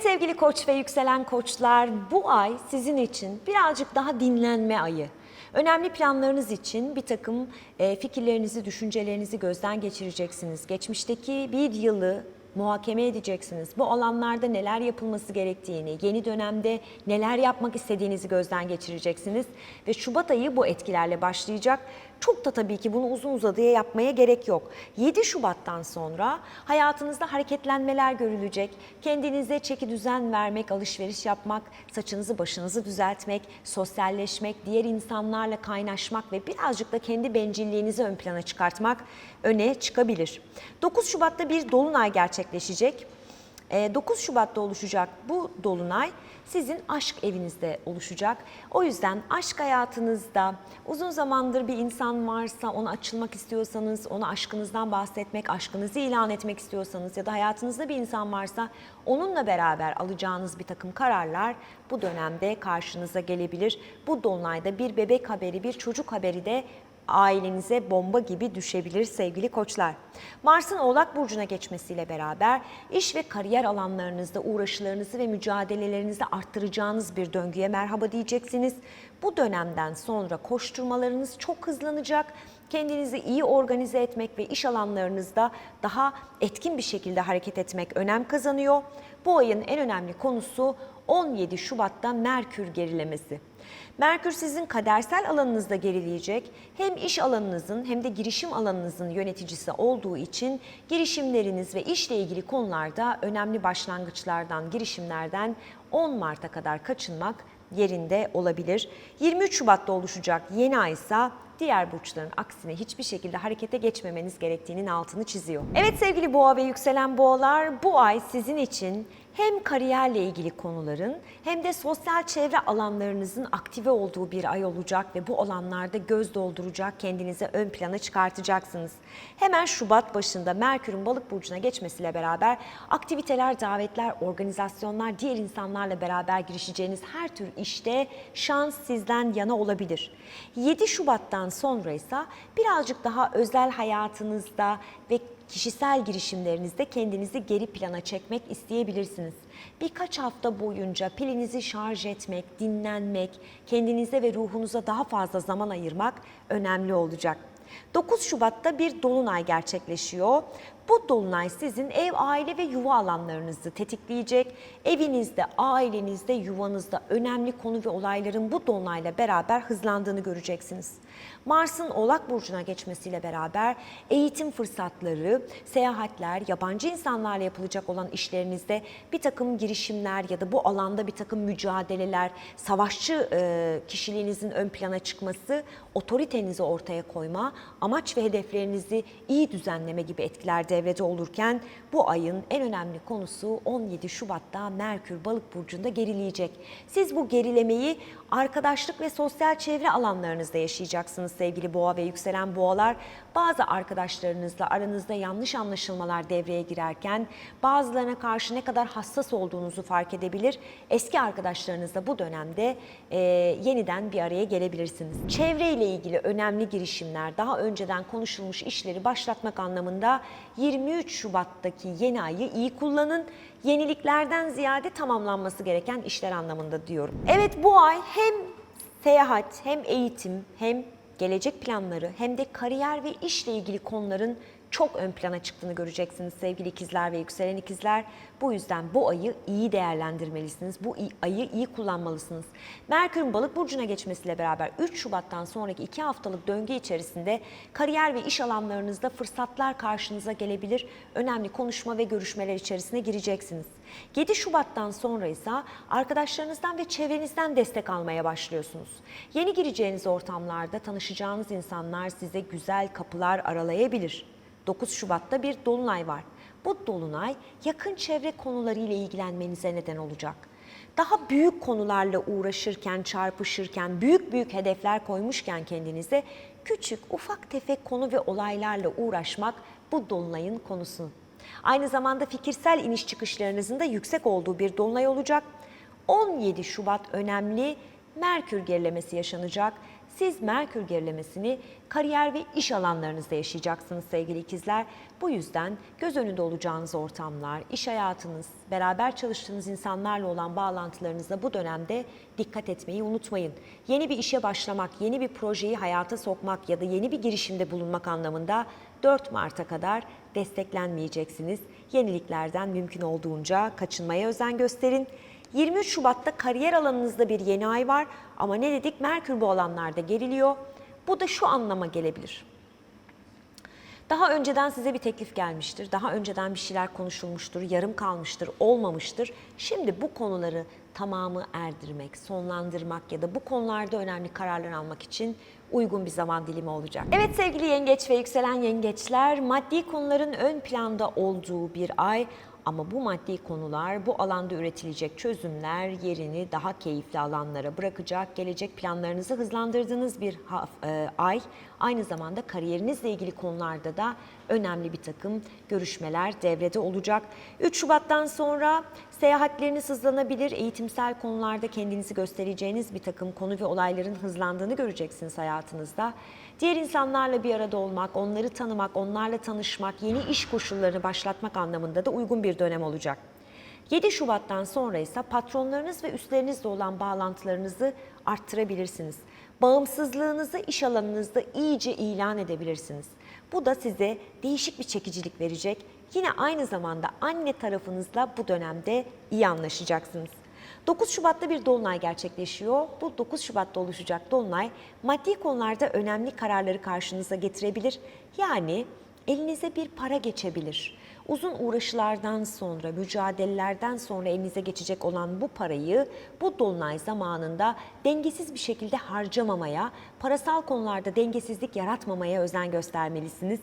Evet sevgili koç ve yükselen koçlar bu ay sizin için birazcık daha dinlenme ayı. Önemli planlarınız için bir takım e, fikirlerinizi, düşüncelerinizi gözden geçireceksiniz. Geçmişteki bir yılı muhakeme edeceksiniz. Bu alanlarda neler yapılması gerektiğini, yeni dönemde neler yapmak istediğinizi gözden geçireceksiniz. Ve Şubat ayı bu etkilerle başlayacak. Çok da tabii ki bunu uzun uzadıya yapmaya gerek yok. 7 Şubat'tan sonra hayatınızda hareketlenmeler görülecek. Kendinize çeki düzen vermek, alışveriş yapmak, saçınızı başınızı düzeltmek, sosyalleşmek, diğer insanlarla kaynaşmak ve birazcık da kendi bencilliğinizi ön plana çıkartmak öne çıkabilir. 9 Şubat'ta bir dolunay gerçekleşecek. Ee, 9 Şubat'ta oluşacak bu dolunay sizin aşk evinizde oluşacak. O yüzden aşk hayatınızda uzun zamandır bir insan varsa ona açılmak istiyorsanız, ona aşkınızdan bahsetmek, aşkınızı ilan etmek istiyorsanız ya da hayatınızda bir insan varsa onunla beraber alacağınız bir takım kararlar bu dönemde karşınıza gelebilir. Bu dolunayda bir bebek haberi, bir çocuk haberi de ailenize bomba gibi düşebilir sevgili koçlar. Mars'ın Oğlak Burcu'na geçmesiyle beraber iş ve kariyer alanlarınızda uğraşılarınızı ve mücadelelerinizi arttıracağınız bir döngüye merhaba diyeceksiniz. Bu dönemden sonra koşturmalarınız çok hızlanacak. Kendinizi iyi organize etmek ve iş alanlarınızda daha etkin bir şekilde hareket etmek önem kazanıyor. Bu ayın en önemli konusu 17 Şubat'ta Merkür gerilemesi. Merkür sizin kadersel alanınızda gerileyecek. Hem iş alanınızın hem de girişim alanınızın yöneticisi olduğu için girişimleriniz ve işle ilgili konularda önemli başlangıçlardan, girişimlerden 10 Mart'a kadar kaçınmak yerinde olabilir. 23 Şubat'ta oluşacak yeni ay ise diğer burçların aksine hiçbir şekilde harekete geçmemeniz gerektiğinin altını çiziyor. Evet sevgili boğa ve yükselen boğalar bu ay sizin için hem kariyerle ilgili konuların hem de sosyal çevre alanlarınızın aktive olduğu bir ay olacak ve bu alanlarda göz dolduracak, kendinize ön plana çıkartacaksınız. Hemen Şubat başında Merkür'ün balık burcuna geçmesiyle beraber aktiviteler, davetler, organizasyonlar, diğer insanlarla beraber girişeceğiniz her tür işte şans sizden yana olabilir. 7 Şubat'tan sonra ise birazcık daha özel hayatınızda ve kişisel girişimlerinizde kendinizi geri plana çekmek isteyebilirsiniz. Birkaç hafta boyunca pilinizi şarj etmek, dinlenmek, kendinize ve ruhunuza daha fazla zaman ayırmak önemli olacak. 9 Şubat'ta bir dolunay gerçekleşiyor. Bu dolunay sizin ev, aile ve yuva alanlarınızı tetikleyecek. Evinizde, ailenizde, yuvanızda önemli konu ve olayların bu dolunayla beraber hızlandığını göreceksiniz. Mars'ın Oğlak Burcu'na geçmesiyle beraber eğitim fırsatları, seyahatler, yabancı insanlarla yapılacak olan işlerinizde bir takım girişimler ya da bu alanda bir takım mücadeleler, savaşçı e, kişiliğinizin ön plana çıkması, otoritenizi ortaya koyma, amaç ve hedeflerinizi iyi düzenleme gibi etkiler devrede olurken bu ayın en önemli konusu 17 Şubat'ta Merkür Balık burcunda gerileyecek. Siz bu gerilemeyi arkadaşlık ve sosyal çevre alanlarınızda yaşayacaksınız sevgili boğa ve yükselen boğalar. Bazı arkadaşlarınızla aranızda yanlış anlaşılmalar devreye girerken bazılarına karşı ne kadar hassas olduğunuzu fark edebilir. Eski arkadaşlarınızla bu dönemde e, yeniden bir araya gelebilirsiniz. Çevreyle ilgili önemli girişimler, daha önceden konuşulmuş işleri başlatmak anlamında 23 Şubat'taki yeni ayı iyi kullanın. Yeniliklerden ziyade tamamlanması gereken işler anlamında diyorum. Evet bu ay hem seyahat, hem eğitim, hem gelecek planları hem de kariyer ve işle ilgili konuların çok ön plana çıktığını göreceksiniz sevgili ikizler ve yükselen ikizler. Bu yüzden bu ayı iyi değerlendirmelisiniz. Bu ayı iyi kullanmalısınız. Merkür'ün balık burcuna geçmesiyle beraber 3 Şubat'tan sonraki 2 haftalık döngü içerisinde kariyer ve iş alanlarınızda fırsatlar karşınıza gelebilir. Önemli konuşma ve görüşmeler içerisine gireceksiniz. 7 Şubat'tan sonra ise arkadaşlarınızdan ve çevrenizden destek almaya başlıyorsunuz. Yeni gireceğiniz ortamlarda tanışacağınız insanlar size güzel kapılar aralayabilir. 9 Şubat'ta bir dolunay var. Bu dolunay yakın çevre konuları ile ilgilenmenize neden olacak. Daha büyük konularla uğraşırken, çarpışırken, büyük büyük hedefler koymuşken kendinize küçük, ufak tefek konu ve olaylarla uğraşmak bu dolunayın konusu. Aynı zamanda fikirsel iniş çıkışlarınızın da yüksek olduğu bir dolunay olacak. 17 Şubat önemli Merkür gerilemesi yaşanacak. Siz Merkür gerilemesini kariyer ve iş alanlarınızda yaşayacaksınız sevgili ikizler. Bu yüzden göz önünde olacağınız ortamlar, iş hayatınız, beraber çalıştığınız insanlarla olan bağlantılarınıza bu dönemde dikkat etmeyi unutmayın. Yeni bir işe başlamak, yeni bir projeyi hayata sokmak ya da yeni bir girişimde bulunmak anlamında 4 Mart'a kadar desteklenmeyeceksiniz. Yeniliklerden mümkün olduğunca kaçınmaya özen gösterin. 23 Şubat'ta kariyer alanınızda bir yeni ay var ama ne dedik? Merkür bu alanlarda geriliyor. Bu da şu anlama gelebilir. Daha önceden size bir teklif gelmiştir. Daha önceden bir şeyler konuşulmuştur, yarım kalmıştır, olmamıştır. Şimdi bu konuları tamamı erdirmek, sonlandırmak ya da bu konularda önemli kararlar almak için uygun bir zaman dilimi olacak. Evet sevgili yengeç ve yükselen yengeçler, maddi konuların ön planda olduğu bir ay ama bu maddi konular, bu alanda üretilecek çözümler yerini daha keyifli alanlara bırakacak. Gelecek planlarınızı hızlandırdığınız bir e, ay. Aynı zamanda kariyerinizle ilgili konularda da önemli bir takım görüşmeler devrede olacak. 3 Şubat'tan sonra seyahatleriniz hızlanabilir. Eğitimsel konularda kendinizi göstereceğiniz bir takım konu ve olayların hızlandığını göreceksiniz hayatınızda. Diğer insanlarla bir arada olmak, onları tanımak, onlarla tanışmak, yeni iş koşullarını başlatmak anlamında da uygun bir dönem olacak. 7 Şubat'tan sonra ise patronlarınız ve üstlerinizle olan bağlantılarınızı arttırabilirsiniz. Bağımsızlığınızı iş alanınızda iyice ilan edebilirsiniz. Bu da size değişik bir çekicilik verecek. Yine aynı zamanda anne tarafınızla bu dönemde iyi anlaşacaksınız. 9 Şubat'ta bir dolunay gerçekleşiyor. Bu 9 Şubat'ta oluşacak dolunay maddi konularda önemli kararları karşınıza getirebilir. Yani elinize bir para geçebilir. Uzun uğraşılardan sonra, mücadelelerden sonra elinize geçecek olan bu parayı bu dolunay zamanında dengesiz bir şekilde harcamamaya, parasal konularda dengesizlik yaratmamaya özen göstermelisiniz.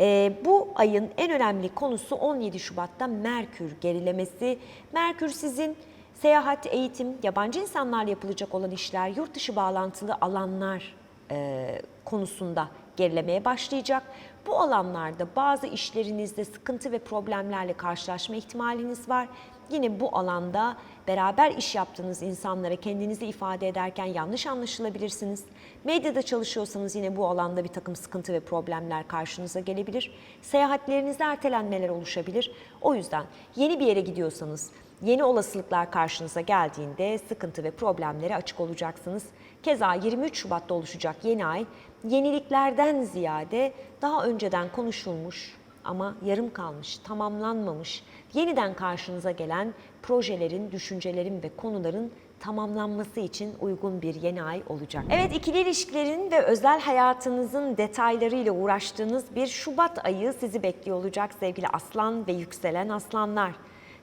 Ee, bu ayın en önemli konusu 17 Şubat'ta Merkür gerilemesi. Merkür sizin seyahat, eğitim, yabancı insanlarla yapılacak olan işler, yurt dışı bağlantılı alanlar e, konusunda gerilemeye başlayacak. Bu alanlarda bazı işlerinizde sıkıntı ve problemlerle karşılaşma ihtimaliniz var. Yine bu alanda beraber iş yaptığınız insanlara kendinizi ifade ederken yanlış anlaşılabilirsiniz. Medyada çalışıyorsanız yine bu alanda bir takım sıkıntı ve problemler karşınıza gelebilir. Seyahatlerinizde ertelenmeler oluşabilir. O yüzden yeni bir yere gidiyorsanız, yeni olasılıklar karşınıza geldiğinde sıkıntı ve problemlere açık olacaksınız. Keza 23 Şubat'ta oluşacak yeni ay yeniliklerden ziyade daha önceden konuşulmuş ama yarım kalmış, tamamlanmamış, yeniden karşınıza gelen projelerin, düşüncelerin ve konuların tamamlanması için uygun bir yeni ay olacak. Evet ikili ilişkilerin ve özel hayatınızın detaylarıyla uğraştığınız bir Şubat ayı sizi bekliyor olacak sevgili aslan ve yükselen aslanlar.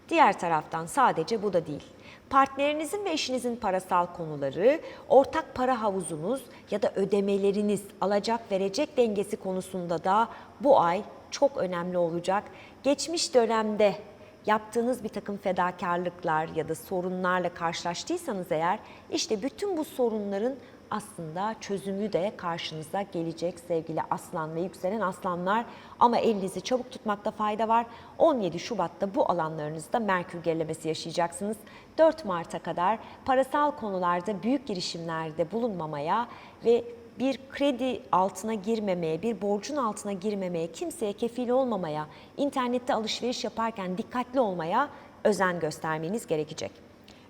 Diğer taraftan sadece bu da değil. Partnerinizin ve eşinizin parasal konuları, ortak para havuzunuz ya da ödemeleriniz, alacak verecek dengesi konusunda da bu ay çok önemli olacak. Geçmiş dönemde yaptığınız bir takım fedakarlıklar ya da sorunlarla karşılaştıysanız eğer işte bütün bu sorunların aslında çözümü de karşınıza gelecek sevgili aslan ve yükselen aslanlar. Ama elinizi çabuk tutmakta fayda var. 17 Şubat'ta bu alanlarınızda Merkür gerilemesi yaşayacaksınız. 4 Mart'a kadar parasal konularda büyük girişimlerde bulunmamaya ve bir kredi altına girmemeye, bir borcun altına girmemeye, kimseye kefil olmamaya, internette alışveriş yaparken dikkatli olmaya özen göstermeniz gerekecek.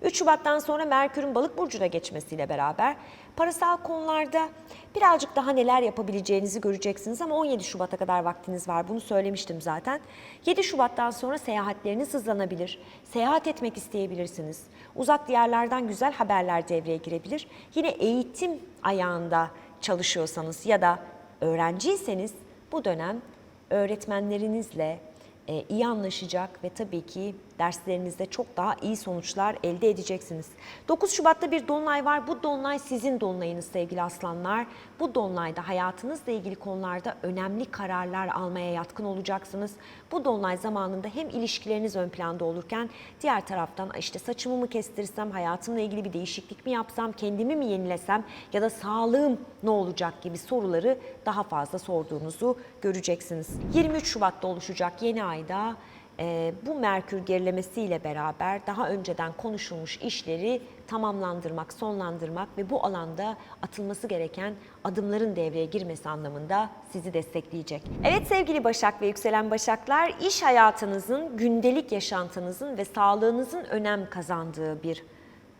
3 Şubat'tan sonra Merkür'ün balık burcuna geçmesiyle beraber parasal konularda birazcık daha neler yapabileceğinizi göreceksiniz ama 17 Şubat'a kadar vaktiniz var. Bunu söylemiştim zaten. 7 Şubat'tan sonra seyahatleriniz hızlanabilir. Seyahat etmek isteyebilirsiniz. Uzak diyarlardan güzel haberler devreye girebilir. Yine eğitim ayağında çalışıyorsanız ya da öğrenciyseniz bu dönem öğretmenlerinizle e, iyi anlaşacak ve tabii ki derslerinizde çok daha iyi sonuçlar elde edeceksiniz. 9 Şubat'ta bir dolunay var. Bu dolunay sizin dolunayınız sevgili aslanlar. Bu dolunayda hayatınızla ilgili konularda önemli kararlar almaya yatkın olacaksınız. Bu dolunay zamanında hem ilişkileriniz ön planda olurken diğer taraftan işte saçımı mı kestirsem, hayatımla ilgili bir değişiklik mi yapsam, kendimi mi yenilesem ya da sağlığım ne olacak gibi soruları daha fazla sorduğunuzu göreceksiniz. 23 Şubat'ta oluşacak yeni ayda e, bu Merkür gerilemesiyle beraber daha önceden konuşulmuş işleri tamamlandırmak, sonlandırmak ve bu alanda atılması gereken adımların devreye girmesi anlamında sizi destekleyecek. Evet sevgili Başak ve yükselen Başaklar, iş hayatınızın, gündelik yaşantınızın ve sağlığınızın önem kazandığı bir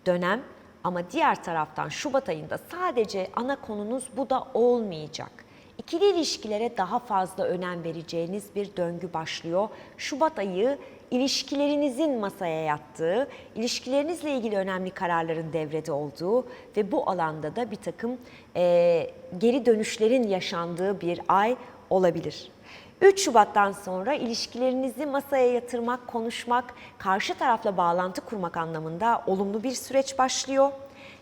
dönem. Ama diğer taraftan Şubat ayında sadece ana konunuz bu da olmayacak. İkili ilişkilere daha fazla önem vereceğiniz bir döngü başlıyor. Şubat ayı ilişkilerinizin masaya yattığı, ilişkilerinizle ilgili önemli kararların devrede olduğu ve bu alanda da bir takım eee, geri dönüşlerin yaşandığı bir ay olabilir. 3 Şubat'tan sonra ilişkilerinizi masaya yatırmak, konuşmak, karşı tarafla bağlantı kurmak anlamında olumlu bir süreç başlıyor.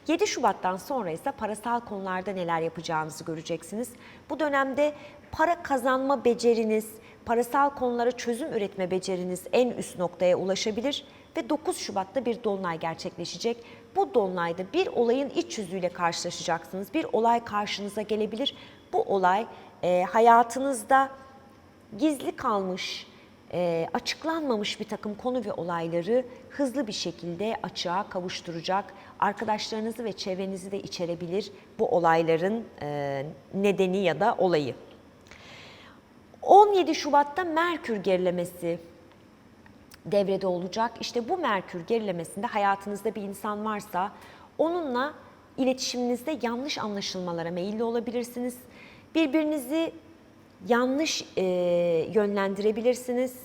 7 Şubat'tan sonra ise parasal konularda neler yapacağınızı göreceksiniz. Bu dönemde para kazanma beceriniz, parasal konulara çözüm üretme beceriniz en üst noktaya ulaşabilir ve 9 Şubat'ta bir dolunay gerçekleşecek. Bu dolunayda bir olayın iç yüzüyle karşılaşacaksınız. Bir olay karşınıza gelebilir. Bu olay e, hayatınızda gizli kalmış, e, açıklanmamış bir takım konu ve olayları hızlı bir şekilde açığa kavuşturacak. Arkadaşlarınızı ve çevrenizi de içerebilir bu olayların e, nedeni ya da olayı. 17 Şubat'ta Merkür gerilemesi devrede olacak. İşte bu Merkür gerilemesinde hayatınızda bir insan varsa onunla iletişiminizde yanlış anlaşılmalara meyilli olabilirsiniz. Birbirinizi yanlış e, yönlendirebilirsiniz.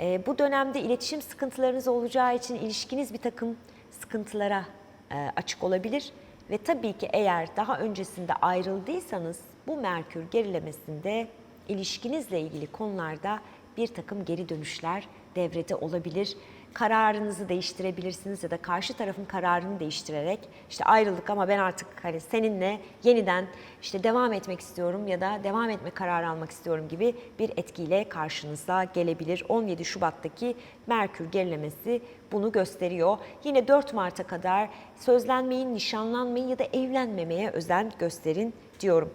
E, bu dönemde iletişim sıkıntılarınız olacağı için ilişkiniz bir takım sıkıntılara e, açık olabilir. Ve tabii ki eğer daha öncesinde ayrıldıysanız bu Merkür gerilemesinde ilişkinizle ilgili konularda bir takım geri dönüşler devrede olabilir. Kararınızı değiştirebilirsiniz ya da karşı tarafın kararını değiştirerek işte ayrıldık ama ben artık hani seninle yeniden işte devam etmek istiyorum ya da devam etme kararı almak istiyorum gibi bir etkiyle karşınıza gelebilir. 17 Şubat'taki Merkür gerilemesi bunu gösteriyor. Yine 4 Mart'a kadar sözlenmeyin, nişanlanmayın ya da evlenmemeye özen gösterin diyorum.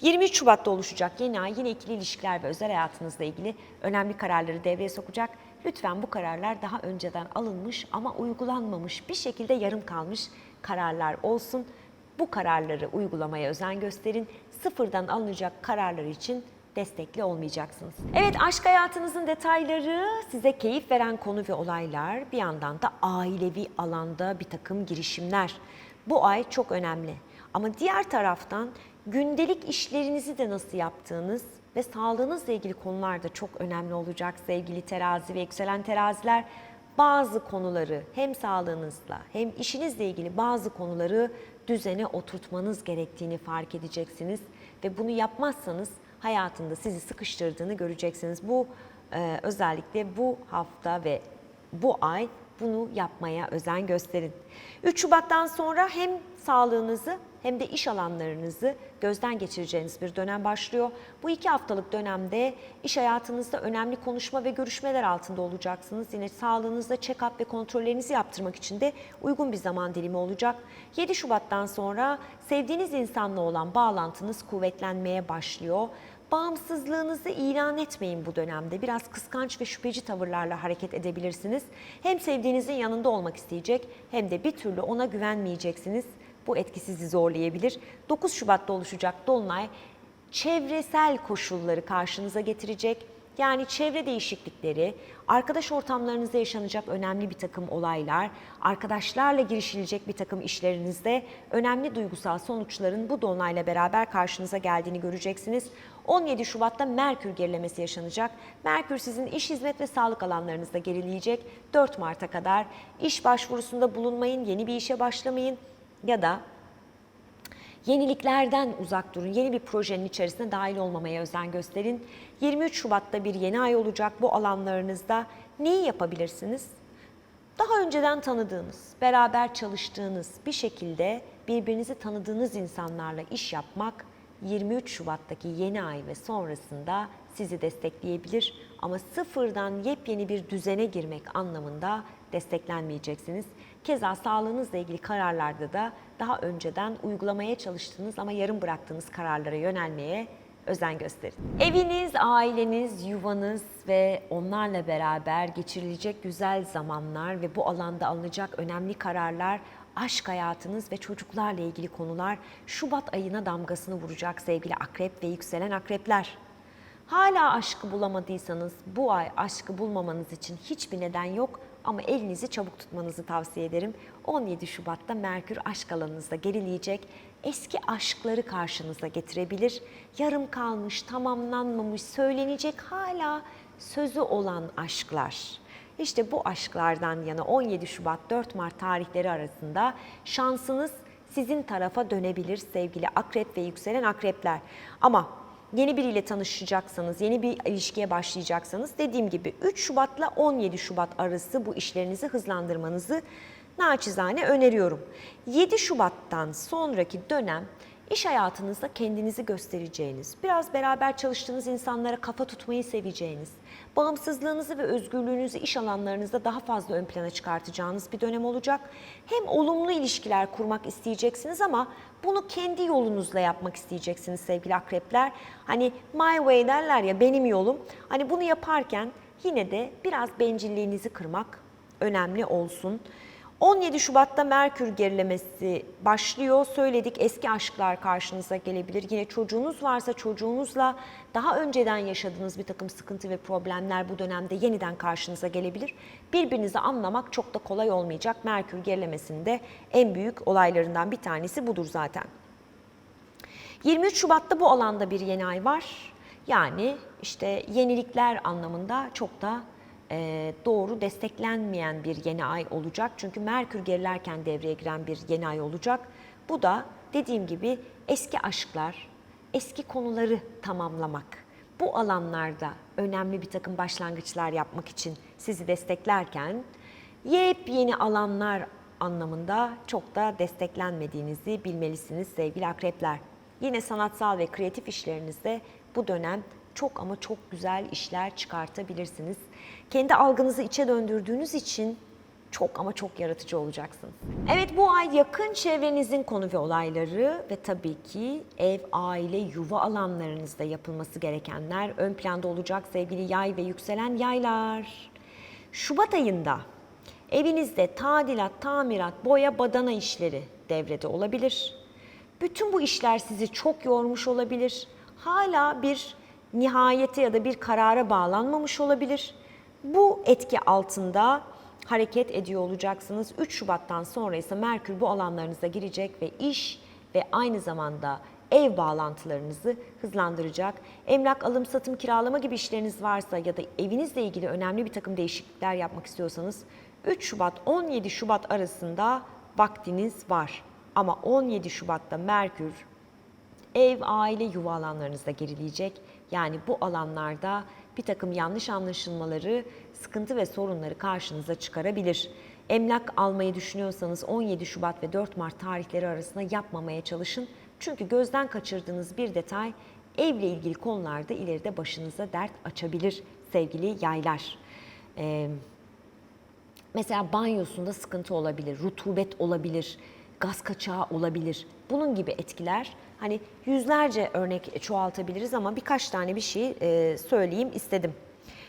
23 Şubat'ta oluşacak yeni ay yine ikili ilişkiler ve özel hayatınızla ilgili önemli kararları devreye sokacak. Lütfen bu kararlar daha önceden alınmış ama uygulanmamış bir şekilde yarım kalmış kararlar olsun. Bu kararları uygulamaya özen gösterin. Sıfırdan alınacak kararlar için destekli olmayacaksınız. Evet aşk hayatınızın detayları size keyif veren konu ve olaylar bir yandan da ailevi alanda bir takım girişimler. Bu ay çok önemli. Ama diğer taraftan gündelik işlerinizi de nasıl yaptığınız ve sağlığınızla ilgili konular da çok önemli olacak sevgili terazi ve yükselen teraziler. Bazı konuları hem sağlığınızla hem işinizle ilgili bazı konuları düzene oturtmanız gerektiğini fark edeceksiniz ve bunu yapmazsanız hayatında sizi sıkıştırdığını göreceksiniz. Bu e, özellikle bu hafta ve bu ay bunu yapmaya özen gösterin. 3 Şubat'tan sonra hem sağlığınızı hem de iş alanlarınızı gözden geçireceğiniz bir dönem başlıyor. Bu iki haftalık dönemde iş hayatınızda önemli konuşma ve görüşmeler altında olacaksınız. Yine sağlığınızda check-up ve kontrollerinizi yaptırmak için de uygun bir zaman dilimi olacak. 7 Şubat'tan sonra sevdiğiniz insanla olan bağlantınız kuvvetlenmeye başlıyor. Bağımsızlığınızı ilan etmeyin bu dönemde. Biraz kıskanç ve şüpheci tavırlarla hareket edebilirsiniz. Hem sevdiğinizin yanında olmak isteyecek hem de bir türlü ona güvenmeyeceksiniz. Bu etki sizi zorlayabilir. 9 Şubat'ta oluşacak Dolunay çevresel koşulları karşınıza getirecek. Yani çevre değişiklikleri, arkadaş ortamlarınızda yaşanacak önemli bir takım olaylar, arkadaşlarla girişilecek bir takım işlerinizde önemli duygusal sonuçların bu dolunayla beraber karşınıza geldiğini göreceksiniz. 17 Şubat'ta Merkür gerilemesi yaşanacak. Merkür sizin iş, hizmet ve sağlık alanlarınızda gerileyecek. 4 Mart'a kadar iş başvurusunda bulunmayın, yeni bir işe başlamayın ya da Yeniliklerden uzak durun. Yeni bir projenin içerisine dahil olmamaya özen gösterin. 23 Şubat'ta bir yeni ay olacak bu alanlarınızda. Neyi yapabilirsiniz? Daha önceden tanıdığınız, beraber çalıştığınız bir şekilde birbirinizi tanıdığınız insanlarla iş yapmak 23 Şubat'taki yeni ay ve sonrasında sizi destekleyebilir ama sıfırdan yepyeni bir düzene girmek anlamında desteklenmeyeceksiniz. Keza sağlığınızla ilgili kararlarda da daha önceden uygulamaya çalıştığınız ama yarım bıraktığınız kararlara yönelmeye özen gösterin. Eviniz, aileniz, yuvanız ve onlarla beraber geçirilecek güzel zamanlar ve bu alanda alınacak önemli kararlar, aşk hayatınız ve çocuklarla ilgili konular Şubat ayına damgasını vuracak sevgili akrep ve yükselen akrepler. Hala aşkı bulamadıysanız bu ay aşkı bulmamanız için hiçbir neden yok ama elinizi çabuk tutmanızı tavsiye ederim. 17 Şubat'ta Merkür aşk alanınızda gerileyecek. Eski aşkları karşınıza getirebilir. Yarım kalmış, tamamlanmamış, söylenecek hala sözü olan aşklar. İşte bu aşklardan yana 17 Şubat 4 Mart tarihleri arasında şansınız sizin tarafa dönebilir sevgili akrep ve yükselen akrepler. Ama yeni biriyle tanışacaksanız, yeni bir ilişkiye başlayacaksanız dediğim gibi 3 Şubat'la 17 Şubat arası bu işlerinizi hızlandırmanızı naçizane öneriyorum. 7 Şubat'tan sonraki dönem iş hayatınızda kendinizi göstereceğiniz, biraz beraber çalıştığınız insanlara kafa tutmayı seveceğiniz, bağımsızlığınızı ve özgürlüğünüzü iş alanlarınızda daha fazla ön plana çıkartacağınız bir dönem olacak. Hem olumlu ilişkiler kurmak isteyeceksiniz ama bunu kendi yolunuzla yapmak isteyeceksiniz sevgili akrepler. Hani my way derler ya benim yolum. Hani bunu yaparken yine de biraz bencilliğinizi kırmak önemli olsun. 17 Şubat'ta Merkür gerilemesi başlıyor. Söyledik eski aşklar karşınıza gelebilir. Yine çocuğunuz varsa çocuğunuzla daha önceden yaşadığınız bir takım sıkıntı ve problemler bu dönemde yeniden karşınıza gelebilir. Birbirinizi anlamak çok da kolay olmayacak. Merkür gerilemesinde en büyük olaylarından bir tanesi budur zaten. 23 Şubat'ta bu alanda bir yeni ay var. Yani işte yenilikler anlamında çok da doğru desteklenmeyen bir yeni ay olacak. Çünkü Merkür gerilerken devreye giren bir yeni ay olacak. Bu da dediğim gibi eski aşklar, eski konuları tamamlamak. Bu alanlarda önemli bir takım başlangıçlar yapmak için sizi desteklerken yepyeni alanlar anlamında çok da desteklenmediğinizi bilmelisiniz sevgili akrepler. Yine sanatsal ve kreatif işlerinizde bu dönem çok ama çok güzel işler çıkartabilirsiniz. Kendi algınızı içe döndürdüğünüz için çok ama çok yaratıcı olacaksınız. Evet bu ay yakın çevrenizin konu ve olayları ve tabii ki ev, aile, yuva alanlarınızda yapılması gerekenler ön planda olacak sevgili yay ve yükselen yaylar. Şubat ayında evinizde tadilat, tamirat, boya, badana işleri devrede olabilir. Bütün bu işler sizi çok yormuş olabilir. Hala bir nihayete ya da bir karara bağlanmamış olabilir. Bu etki altında hareket ediyor olacaksınız. 3 Şubat'tan sonra ise Merkür bu alanlarınıza girecek ve iş ve aynı zamanda ev bağlantılarınızı hızlandıracak. Emlak alım, satım, kiralama gibi işleriniz varsa ya da evinizle ilgili önemli bir takım değişiklikler yapmak istiyorsanız 3 Şubat 17 Şubat arasında vaktiniz var. Ama 17 Şubat'ta Merkür ev, aile, yuva alanlarınızda gerileyecek. Yani bu alanlarda bir takım yanlış anlaşılmaları, sıkıntı ve sorunları karşınıza çıkarabilir. Emlak almayı düşünüyorsanız 17 Şubat ve 4 Mart tarihleri arasında yapmamaya çalışın. Çünkü gözden kaçırdığınız bir detay evle ilgili konularda ileride başınıza dert açabilir sevgili yaylar. Ee, Mesela banyosunda sıkıntı olabilir, rutubet olabilir, gaz kaçağı olabilir. Bunun gibi etkiler hani yüzlerce örnek çoğaltabiliriz ama birkaç tane bir şey e, söyleyeyim istedim.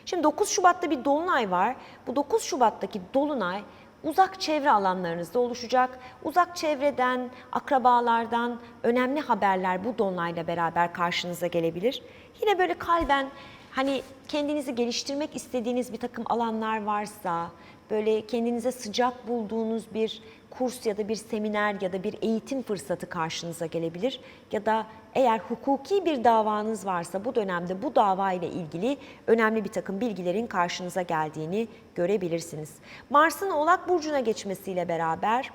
Şimdi 9 Şubat'ta bir dolunay var. Bu 9 Şubat'taki dolunay uzak çevre alanlarınızda oluşacak. Uzak çevreden, akrabalardan önemli haberler bu dolunayla beraber karşınıza gelebilir. Yine böyle kalben hani kendinizi geliştirmek istediğiniz bir takım alanlar varsa, böyle kendinize sıcak bulduğunuz bir kurs ya da bir seminer ya da bir eğitim fırsatı karşınıza gelebilir. Ya da eğer hukuki bir davanız varsa bu dönemde bu dava ile ilgili önemli bir takım bilgilerin karşınıza geldiğini görebilirsiniz. Mars'ın Oğlak Burcu'na geçmesiyle beraber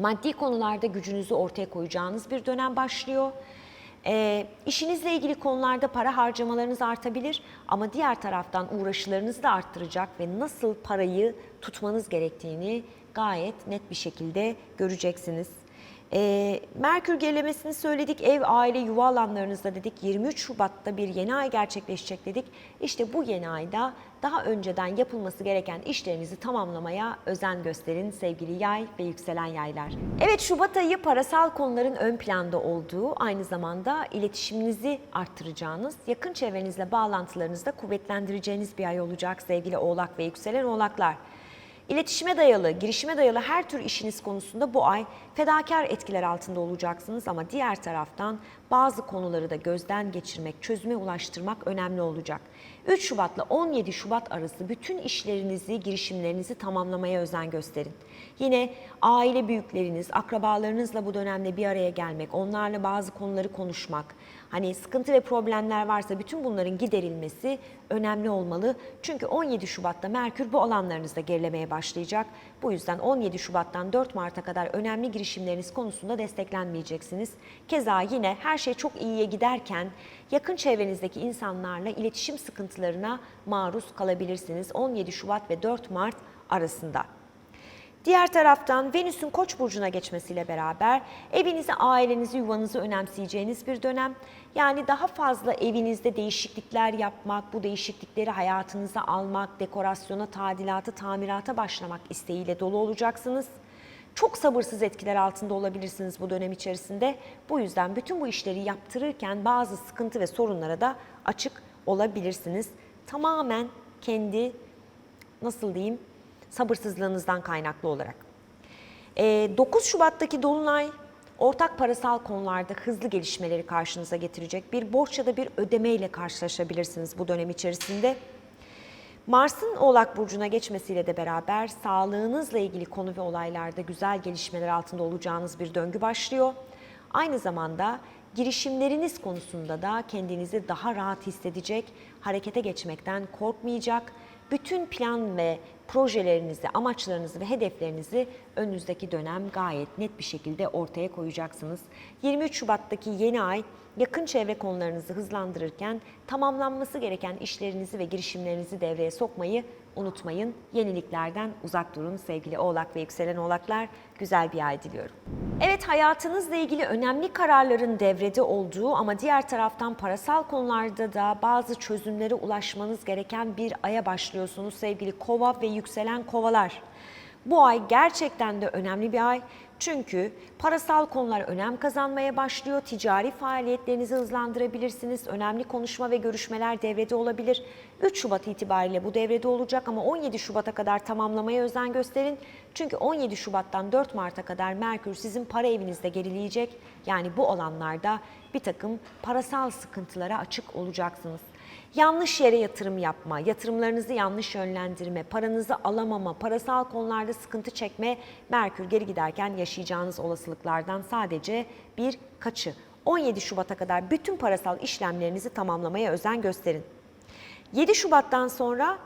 maddi konularda gücünüzü ortaya koyacağınız bir dönem başlıyor. E, işinizle ilgili konularda para harcamalarınız artabilir ama diğer taraftan uğraşılarınızı da arttıracak ve nasıl parayı tutmanız gerektiğini gayet net bir şekilde göreceksiniz. Ee, Merkür gerilemesini söyledik. Ev, aile, yuva alanlarınızda dedik. 23 Şubat'ta bir yeni ay gerçekleşecek dedik. İşte bu yeni ayda daha önceden yapılması gereken işlerinizi tamamlamaya özen gösterin sevgili yay ve yükselen yaylar. Evet Şubat ayı parasal konuların ön planda olduğu, aynı zamanda iletişiminizi arttıracağınız, yakın çevrenizle bağlantılarınızı da kuvvetlendireceğiniz bir ay olacak sevgili oğlak ve yükselen oğlaklar. İletişime dayalı, girişime dayalı her tür işiniz konusunda bu ay fedakar etkiler altında olacaksınız ama diğer taraftan bazı konuları da gözden geçirmek, çözüme ulaştırmak önemli olacak. 3 Şubat'la 17 Şubat arası bütün işlerinizi, girişimlerinizi tamamlamaya özen gösterin. Yine aile büyükleriniz, akrabalarınızla bu dönemde bir araya gelmek, onlarla bazı konuları konuşmak, hani sıkıntı ve problemler varsa bütün bunların giderilmesi önemli olmalı. Çünkü 17 Şubat'ta Merkür bu alanlarınızda gerilemeye başlayacak. Bu yüzden 17 Şubat'tan 4 Mart'a kadar önemli girişimleriniz konusunda desteklenmeyeceksiniz. Keza yine her şey çok iyiye giderken yakın çevrenizdeki insanlarla iletişim sıkıntılarına maruz kalabilirsiniz 17 Şubat ve 4 Mart arasında. Diğer taraftan Venüs'ün Koç burcuna geçmesiyle beraber evinizi, ailenizi, yuvanızı önemseyeceğiniz bir dönem. Yani daha fazla evinizde değişiklikler yapmak, bu değişiklikleri hayatınıza almak, dekorasyona, tadilata, tamirata başlamak isteğiyle dolu olacaksınız. Çok sabırsız etkiler altında olabilirsiniz bu dönem içerisinde. Bu yüzden bütün bu işleri yaptırırken bazı sıkıntı ve sorunlara da açık olabilirsiniz. Tamamen kendi nasıl diyeyim sabırsızlığınızdan kaynaklı olarak. Ee, 9 Şubat'taki Dolunay ortak parasal konularda hızlı gelişmeleri karşınıza getirecek. Bir borç ya da bir ödeme ile karşılaşabilirsiniz bu dönem içerisinde. Mars'ın Oğlak Burcu'na geçmesiyle de beraber sağlığınızla ilgili konu ve olaylarda güzel gelişmeler altında olacağınız bir döngü başlıyor. Aynı zamanda girişimleriniz konusunda da kendinizi daha rahat hissedecek, harekete geçmekten korkmayacak, bütün plan ve projelerinizi, amaçlarınızı ve hedeflerinizi önünüzdeki dönem gayet net bir şekilde ortaya koyacaksınız. 23 Şubat'taki yeni ay yakın çevre konularınızı hızlandırırken tamamlanması gereken işlerinizi ve girişimlerinizi devreye sokmayı unutmayın. Yeniliklerden uzak durun sevgili oğlak ve yükselen oğlaklar. Güzel bir ay diliyorum. Evet hayatınızla ilgili önemli kararların devrede olduğu ama diğer taraftan parasal konularda da bazı çözümlere ulaşmanız gereken bir aya başlıyorsunuz sevgili kova ve yükselen kovalar. Bu ay gerçekten de önemli bir ay. Çünkü parasal konular önem kazanmaya başlıyor. Ticari faaliyetlerinizi hızlandırabilirsiniz. Önemli konuşma ve görüşmeler devrede olabilir. 3 Şubat itibariyle bu devrede olacak ama 17 Şubat'a kadar tamamlamaya özen gösterin. Çünkü 17 Şubat'tan 4 Mart'a kadar Merkür sizin para evinizde gerileyecek. Yani bu alanlarda bir takım parasal sıkıntılara açık olacaksınız. Yanlış yere yatırım yapma, yatırımlarınızı yanlış yönlendirme, paranızı alamama, parasal konularda sıkıntı çekme Merkür geri giderken yaşayacağınız olasılıklardan sadece bir kaçı. 17 Şubat'a kadar bütün parasal işlemlerinizi tamamlamaya özen gösterin. 7 Şubat'tan sonra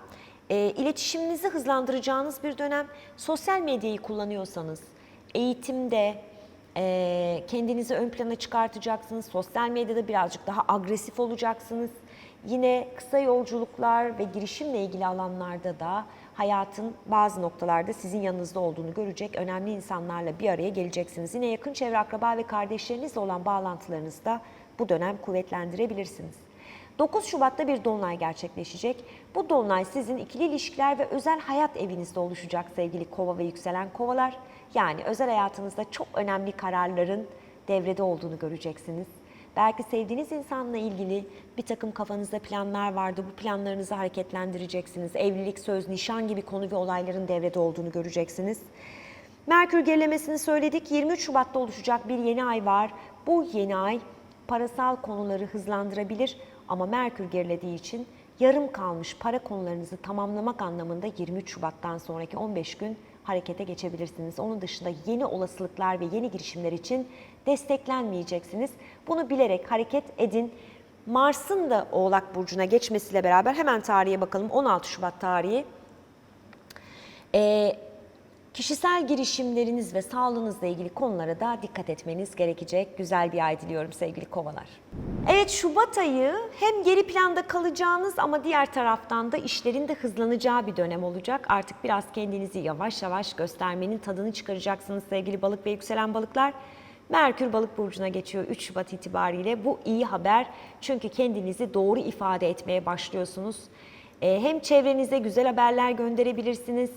e, iletişiminizi hızlandıracağınız bir dönem. Sosyal medyayı kullanıyorsanız, eğitimde, e, kendinizi ön plana çıkartacaksınız. Sosyal medyada birazcık daha agresif olacaksınız. Yine kısa yolculuklar ve girişimle ilgili alanlarda da hayatın bazı noktalarda sizin yanınızda olduğunu görecek önemli insanlarla bir araya geleceksiniz. Yine yakın çevre akraba ve kardeşlerinizle olan bağlantılarınızı da bu dönem kuvvetlendirebilirsiniz. 9 Şubat'ta bir dolunay gerçekleşecek. Bu dolunay sizin ikili ilişkiler ve özel hayat evinizde oluşacak sevgili kova ve yükselen kovalar. Yani özel hayatınızda çok önemli kararların devrede olduğunu göreceksiniz. Belki sevdiğiniz insanla ilgili bir takım kafanızda planlar vardı. Bu planlarınızı hareketlendireceksiniz. Evlilik, söz, nişan gibi konu ve olayların devrede olduğunu göreceksiniz. Merkür gerilemesini söyledik. 23 Şubat'ta oluşacak bir yeni ay var. Bu yeni ay parasal konuları hızlandırabilir ama Merkür gerilediği için yarım kalmış para konularınızı tamamlamak anlamında 23 Şubat'tan sonraki 15 gün harekete geçebilirsiniz. Onun dışında yeni olasılıklar ve yeni girişimler için desteklenmeyeceksiniz. Bunu bilerek hareket edin. Mars'ın da Oğlak Burcu'na geçmesiyle beraber hemen tarihe bakalım. 16 Şubat tarihi. Ee, kişisel girişimleriniz ve sağlığınızla ilgili konulara da dikkat etmeniz gerekecek. Güzel bir ay diliyorum sevgili kovalar. Evet Şubat ayı hem geri planda kalacağınız ama diğer taraftan da işlerin de hızlanacağı bir dönem olacak. Artık biraz kendinizi yavaş yavaş göstermenin tadını çıkaracaksınız sevgili balık ve yükselen balıklar. Merkür Balık burcuna geçiyor 3 Şubat itibariyle. Bu iyi haber çünkü kendinizi doğru ifade etmeye başlıyorsunuz. Ee, hem çevrenize güzel haberler gönderebilirsiniz.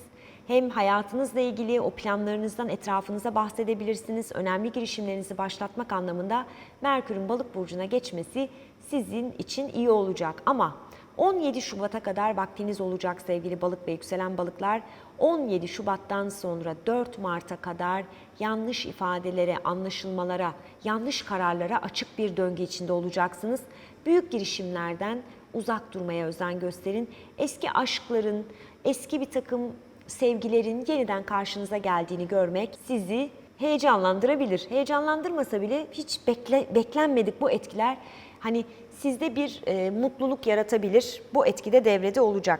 Hem hayatınızla ilgili o planlarınızdan etrafınıza bahsedebilirsiniz. Önemli girişimlerinizi başlatmak anlamında Merkür'ün Balık burcuna geçmesi sizin için iyi olacak. Ama 17 Şubat'a kadar vaktiniz olacak sevgili balık ve yükselen balıklar. 17 Şubat'tan sonra 4 Mart'a kadar yanlış ifadelere, anlaşılmalara, yanlış kararlara açık bir döngü içinde olacaksınız. Büyük girişimlerden uzak durmaya özen gösterin. Eski aşkların, eski bir takım sevgilerin yeniden karşınıza geldiğini görmek sizi heyecanlandırabilir. Heyecanlandırmasa bile hiç bekle, beklenmedik bu etkiler hani sizde bir e, mutluluk yaratabilir. Bu etki de devrede olacak.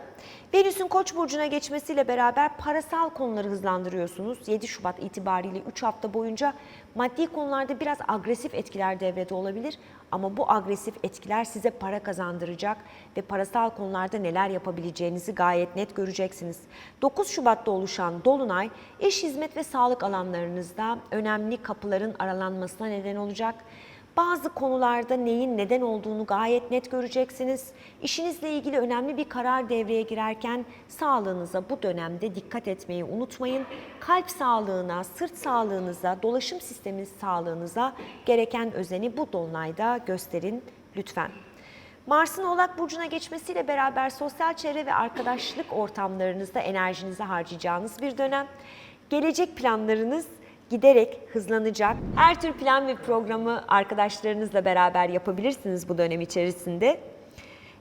Venüs'ün Koç burcuna geçmesiyle beraber parasal konuları hızlandırıyorsunuz. 7 Şubat itibariyle 3 hafta boyunca maddi konularda biraz agresif etkiler devrede olabilir ama bu agresif etkiler size para kazandıracak ve parasal konularda neler yapabileceğinizi gayet net göreceksiniz. 9 Şubat'ta oluşan dolunay iş, hizmet ve sağlık alanlarınızda önemli kapıların aralanmasına neden olacak. Bazı konularda neyin neden olduğunu gayet net göreceksiniz. İşinizle ilgili önemli bir karar devreye girerken sağlığınıza bu dönemde dikkat etmeyi unutmayın. Kalp sağlığına, sırt sağlığınıza, dolaşım sistemi sağlığınıza gereken özeni bu dolunayda gösterin lütfen. Mars'ın Oğlak Burcu'na geçmesiyle beraber sosyal çevre ve arkadaşlık ortamlarınızda enerjinizi harcayacağınız bir dönem. Gelecek planlarınız giderek hızlanacak. Her tür plan ve programı arkadaşlarınızla beraber yapabilirsiniz bu dönem içerisinde.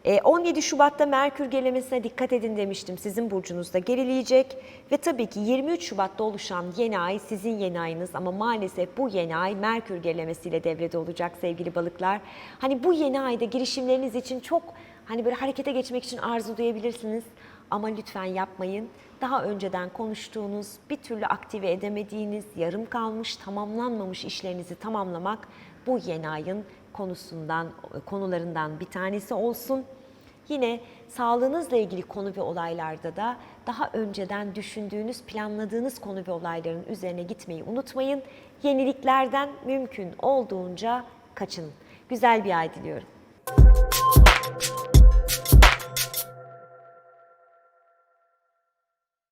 Ee, 17 Şubat'ta Merkür gerilemesine dikkat edin demiştim. Sizin burcunuzda gerileyecek ve tabii ki 23 Şubat'ta oluşan yeni ay sizin yeni ayınız ama maalesef bu yeni ay Merkür gerilemesiyle devrede olacak sevgili balıklar. Hani bu yeni ayda girişimleriniz için çok hani böyle harekete geçmek için arzu duyabilirsiniz ama lütfen yapmayın. Daha önceden konuştuğunuz, bir türlü aktive edemediğiniz, yarım kalmış, tamamlanmamış işlerinizi tamamlamak bu yeni ayın konusundan, konularından bir tanesi olsun. Yine sağlığınızla ilgili konu ve olaylarda da daha önceden düşündüğünüz, planladığınız konu ve olayların üzerine gitmeyi unutmayın. Yeniliklerden mümkün olduğunca kaçının. Güzel bir ay diliyorum.